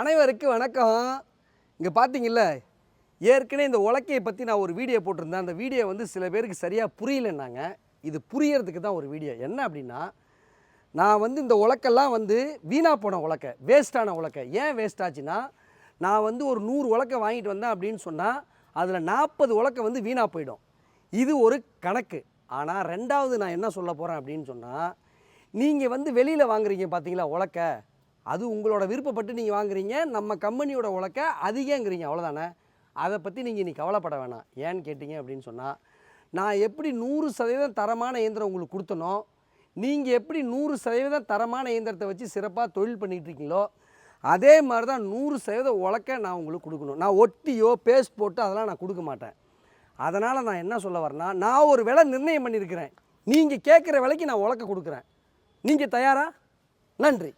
அனைவருக்கு வணக்கம். இங்கே பார்த்தீங்கல்ல ஏற்கனவே இந்த உலக்கையை பற்றி நான் ஒரு வீடியோ போட்டிருந்தேன். அந்த வீடியோ வந்து சில பேருக்கு சரியாக புரியலன்னாங்க. இது புரியறதுக்கு தான் ஒரு வீடியோ. என்ன அப்படின்னா நான் வந்து இந்த உலக்கெல்லாம் வந்து வீணாக போன உலக்கை வேஸ்ட்டான உலக்கை. ஏன் வேஸ்ட் ஆச்சுன்னா நான் வந்து ஒரு நூறு உலக்கை வாங்கிட்டு வந்தேன் அப்படின்னு சொன்னால் அதில் நாற்பது உலக்கை வந்து வீணாக போயிடும். இது ஒரு கணக்கு. ஆனால் ரெண்டாவது நான் என்ன சொல்ல போகிறேன் அப்படின்னு சொன்னால் நீங்கள் வந்து வெளியில் வாங்குறீங்க பார்த்தீங்களா உலக்கை? அது உங்களோட விருப்பப்பட்டு நீங்கள் வாங்குறீங்க நம்ம கம்பெனியோட உழைக்க அதிகங்கிறீங்க அவ்வளோதானே அதை பற்றி நீங்கள் நீ கவலைப்பட வேணாம். ஏன்னு கேட்டிங்க அப்படின்னு சொன்னால் நான் எப்படி நூறு சதவீதம் தரமான இயந்திரம் உங்களுக்கு கொடுத்தனோ நீங்கள் எப்படி நூறு சதவீதம் தரமான இயந்திரத்தை வச்சு சிறப்பாக தொழில் பண்ணிகிட்டு இருக்கீங்களோ அதே மாதிரி தான் நூறு சதவீதம் உழைக்க நான் உங்களுக்கு கொடுக்கணும். நான் ஒட்டியோ பேஸ்ட் போட்டு அதெல்லாம் நான் கொடுக்க மாட்டேன். அதனால் நான் என்ன சொல்ல வரேன்னா நான் ஒரு விலை நிர்ணயம் பண்ணியிருக்கிறேன். நீங்கள் கேட்குற விலைக்கு நான் உலக்க கொடுக்குறேன். நீங்கள் தயாரா? நன்றி.